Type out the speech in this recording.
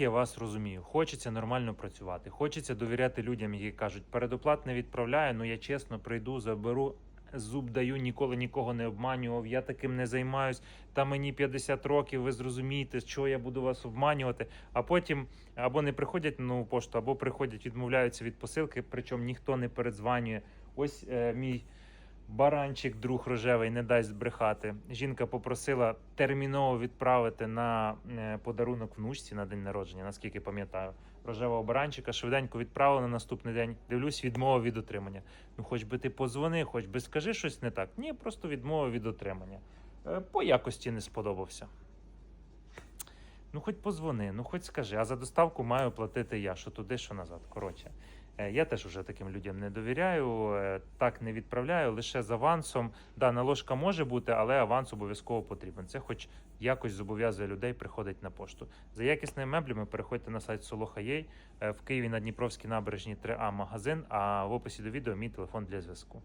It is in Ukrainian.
я вас розумію, хочеться нормально працювати, хочеться довіряти людям, які кажуть, передоплат не відправляю, ну я чесно прийду, заберу. Зуб даю, ніколи нікого не обманював, я таким не займаюсь. Та мені 50 років, ви зрозумієте, що я буду вас обманювати. А потім або не приходять на нову пошту, або приходять, відмовляються від посилки, причому ніхто не передзванює. Ось е, мій баранчик, друг рожевий, не дасть збрехати. Жінка попросила терміново відправити на е, подарунок внучці на день народження, наскільки пам'ятаю. Рожевого баранчика швиденько відправила на наступний день. Дивлюсь, відмова від отримання. Ну, хоч би ти позвони, хоч би скажи щось не так. Ні, просто відмова від отримання. Е, По якості не сподобався. Ну, хоч позвони, ну хоч скажи, а за доставку маю платити я, що туди, що назад. Коротше, я теж уже таким людям не довіряю, е, так не відправляю, лише з авансом. Да, наложка може бути, але аванс обов'язково потрібен. Це хоч якось зобов'язує людей приходити на пошту. За якісними меблями переходьте на сайт Солоха.ua, е, в Києві на Дніпровській набережні 3А магазин, а в описі до відео мій телефон для зв'язку.